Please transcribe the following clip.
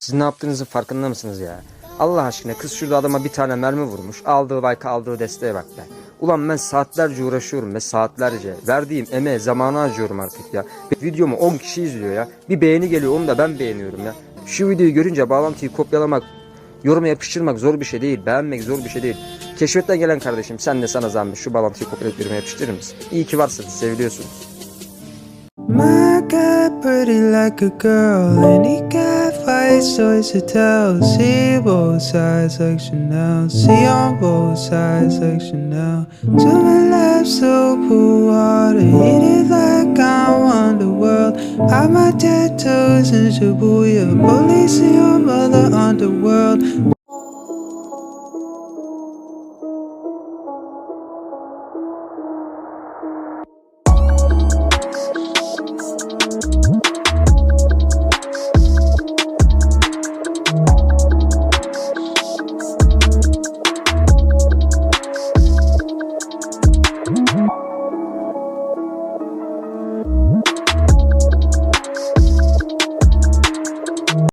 Siz ne yaptığınızın farkında mısınız ya? Allah aşkına kız şurada adama bir tane mermi vurmuş. Aldığı like'a aldığı desteğe bak be. Ulan ben saatlerce uğraşıyorum ve saatlerce. Verdiğim emeğe zamanı harcıyorum artık ya. Videomu 10 kişi izliyor ya. Bir beğeni geliyor onu da ben beğeniyorum ya. Şu videoyu görünce bağlantıyı kopyalamak, yoruma yapıştırmak zor bir şey değil. Beğenmek zor bir şey değil. Keşfetten gelen kardeşim sen de sana zahmet şu bağlantıyı kopyalayıp yoruma yapıştırır mısın? İyi ki varsınız seviliyorsunuz. My God, pretty like a girl, and he got five stories to tell. See both sides like Chanel, see on both sides like Chanel. To my left, so cool, water, it like I want the world. Have my tattoos in Shibuya, police your mother underworld.